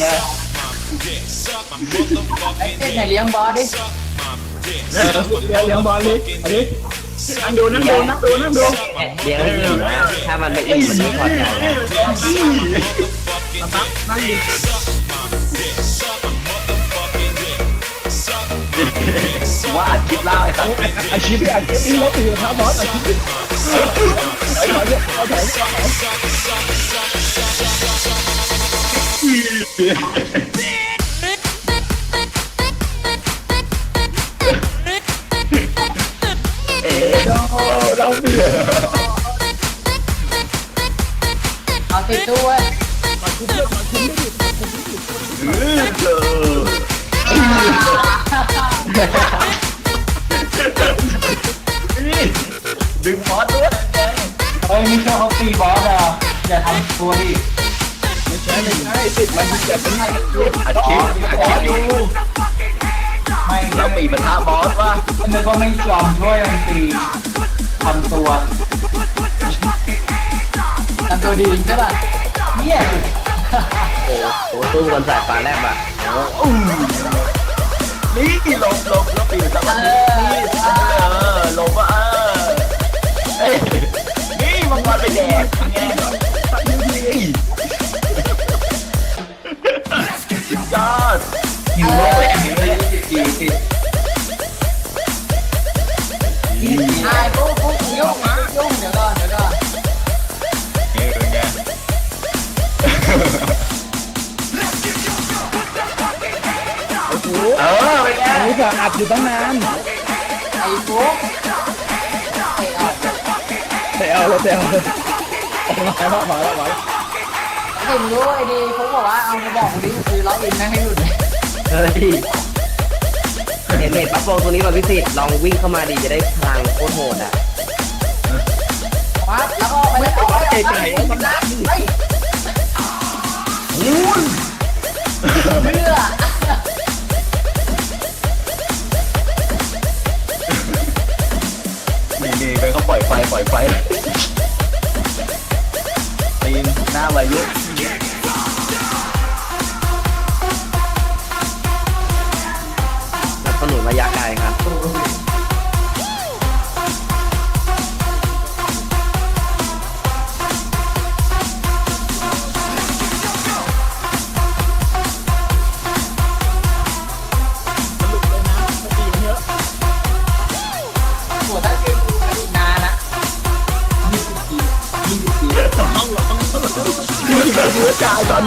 ไงเต้นไหนเลี้ยงบอสดิเลี้ยงเลี้ยงบอลเลยอันนี้นั่งดูนั่งดูนั่งดูนั่งดูเลี้ยงไม่อิ่มนะถ้ามันไม่อิ่มมันไม่พอใจนะนั่งดิว่าอัดคลิปเล่าไอ้สัสอาชีพอาชีพนี่รถตื่นครับบอสอาชีพไอ้บอลเนี่ยเอาแถว เราเบื่อเอาติดตู้เว้ยดึงบอสด้วยเฮ้ยนี่ชอบเขาตีบอสอะอย่าทำตัวดิ ม่ใช่ไม่ใช่ติดมันเจ็บเป็นไงอัดคลิปอัดคลิปอยู่ไม่แล้วปีปะทะบอสว่านึกว่าไม่ยอมช่วยมันตีทำตัวทำตัวดีใช่ป่ะเนี่ยโอ้โหตู้กันสายฟ้าแลบอะนี่ลงลงแล้วปีนสะเอบัดอเอ หิวเลยหิวเลยติดติดติดไอ้ปุ๊บปุ๊บยุ่งยุ่งเดี๋ยวก่อนเดี๋ยวก่อนเออไงเออไปแกนี่ก็อัดอยู่ตั้งนานไอ้ปุ๊บแต่เอาแล้วแต่เอาเลยออกมาแล้วมาแล้วมาแล้วถึงรู้ไอ้ดีเขาบอกว่าเอามาบอกกูดิคือล็อกอินนะให้หยุดเลย ฮ้ยเห็นเห็นปั๊บโปงตัวนี้มาพิสิทธิ์ลองวิ่งเข้ามาดีจะได้พลังโคตรโหดอะวัดแล้วก็ไปแล้วก็ไปแล้วมันนะเฮ้ยเพื่อนี่นี่ไปเขาปล่อยไฟปล่อยไฟตีนหน้าวายุ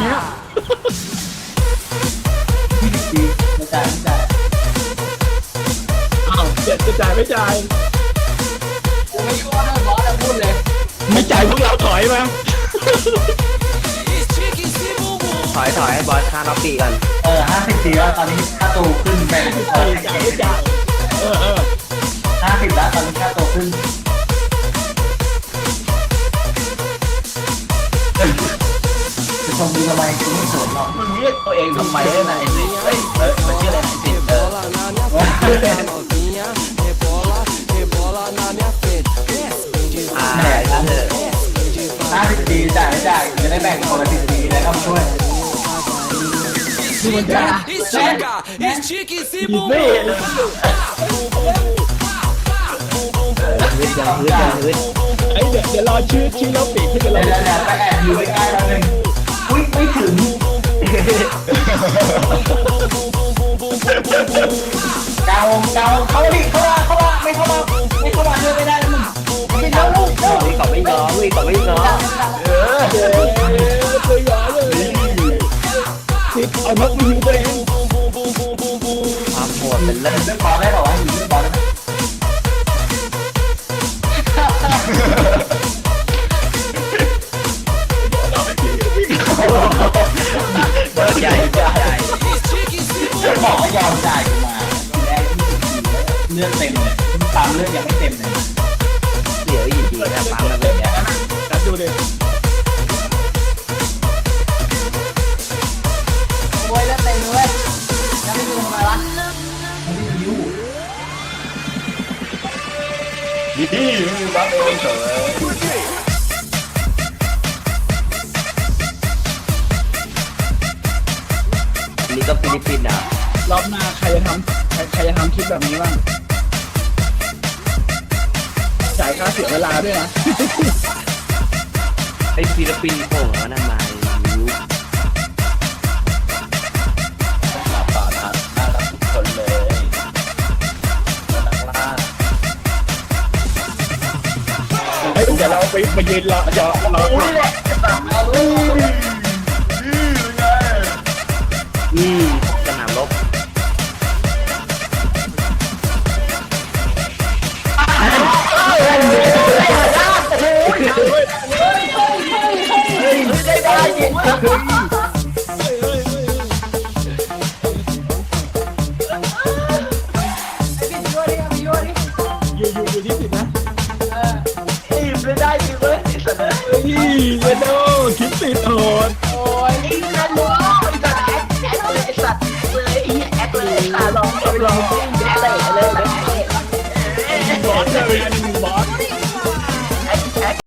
เนี้ยยี่สิบปีไม่จ่ายไม่จ่ายอ้าวเจ็ดจะจ่ายไม่จ่าย กูไม่ยุ่งเรื่องบอสแล้วพูดเลยไม่จ่ายพวกเราถอยมาถอยถอยให้บอสฆ่าล็อกปีกันเออห้าสิบปีแล้วตอนนี้ค่าตัวขึ้นไปจ่ายจ่ายไม่จ่าย เออเออห้าสิบแล้วตอนนี้ค่าตัวขึ้นจะ ชมดูทำไมกูไม่สนหรอกมึงเรียกตัวเองทำไมได้ไหนสิเฮ้ยเออมันชื่ออะไรไอ้สิเออ อ่าแล้วเถอะห้าสิบปีจ่ายไม่จ่ายจะได้แบ่งคนละสิบปีแล้วก็ช่วยดูมันจ่าย Estica, estica esse นี่ bumbum. ฮึดยังฮึดยังฮึดไอ้เดี๋ยวเดี๋ยวรอชื่อชื่อเราปีกที่เป็นเดี๋เรายวเดี๋ยวไปแอบอยู่ใกล้ๆเราหนึ่งอุ้ย ไม่ถึงเกาวงกาเข้าดิเข้ามาเข้ามาไม่เข้ามาไม่เข้ามาช่วยไม่ได้แล้วมึงไม่เข้าลูกเร็ววิ่งเขาไม่ง้อวิ่งเขาไม่ง้อเออเดี๋ยวเคยยอเลยสิเอานกมายิงตัวเองความโหดเป็นเลิศเรื่องบอลได้หรอวะอยู่ ลือดเต็มเลยปั๊มเลือดยังไม่เต็มเลยเดี๋ยวอีกทีนะปั๊มมันเป็นอย่างนี้จับดูดิโวยเลือดเต็มเลยยังไม่ดูทำไมวะไม่ได้ยิ้วนี่มีบ้าเองเถอะนี้ก็ฟิลิปปินส์อะรอบหน้าใครจะทำใครใครจะทำคลิปแบบนี้บ้าง จ่ายค่าเสียเวลาด้วยนะไอ้ฟิลิปปินส์โผล่มาทำไมหมาป่าทันน่ารักทุกคนเลยนักล่าเฮ้ยเดี๋ยวเราไปไปยืนรอรอรออุ้ยแหละเอาลูกนี่ไงอืม อยู่อยู่อยู่ที่สิบนะเอ้ยไม่ได้ยิงเลยสัตว์เฮ้ยเวโดคลิปติดโห